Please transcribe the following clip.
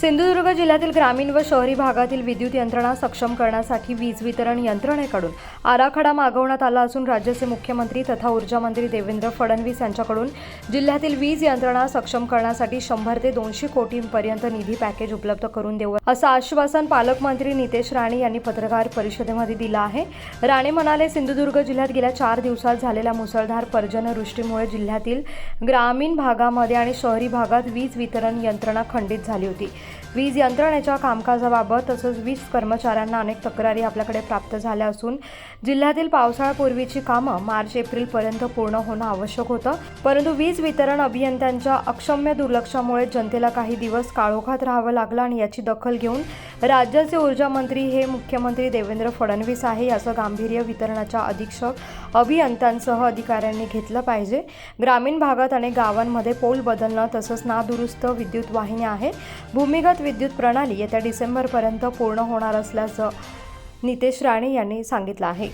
सिंधुदुर्ग जिल्ह्यातील ग्रामीण व शहरी भागातील विद्युत यंत्रणा सक्षम करण्यासाठी वीज वितरण यंत्रणेकडून आराखडा मागवण्यात आला असून राज्याचे मुख्यमंत्री तथा ऊर्जा मंत्री देवेंद्र फडणवीस यांच्याकडून जिल्ह्यातील वीज यंत्रणा सक्षम करण्यासाठी शंभर ते दोनशे कोटींपर्यंत निधी पॅकेज उपलब्ध करून देऊ असं आश्वासन पालकमंत्री नितेश राणे यांनी पत्रकार परिषदेमध्ये दिलं आहे. राणे म्हणाले सिंधुदुर्ग जिल्ह्यात गेल्या चार दिवसात झालेल्या मुसळधार पर्जन्यवृष्टीमुळे जिल्ह्यातील ग्रामीण भागामध्ये आणि शहरी भागात वीज वितरण यंत्रणा खंडित झाली होती. वीज यंत्रणेच्या कामकाजाबाबत तसंच वीज कर्मचाऱ्यांना अनेक तक्रारी आपल्याकडे प्राप्त झाल्या असून जिल्ह्यातील पावसाळ्यापूर्वीची कामं मार्च एप्रिलपर्यंत पूर्ण होणं आवश्यक होतं. परंतु वीज वितरण अभियंत्यांच्या अक्षम्य दुर्लक्षामुळे जनतेला काही दिवस काळोखात राहावं लागलं आणि याची दखल घेऊन राज्याचे ऊर्जा मंत्री हे मुख्यमंत्री देवेंद्र फडणवीस आहे याचं गांभीर्य वितरणाच्या अधीक्षक अभियंत्यांसह अधिकाऱ्यांनी घेतलं पाहिजे. ग्रामीण भागात अनेक गावांमध्ये पोल बदलणं तसंच नादुरुस्त विद्युत वाहिन्या आहे भूमिगत विद्युत प्रणाली येत्या डिसेंबरपर्यंत पूर्ण होणार असल्याचं नितेश राणे यांनी सांगितलं आहे.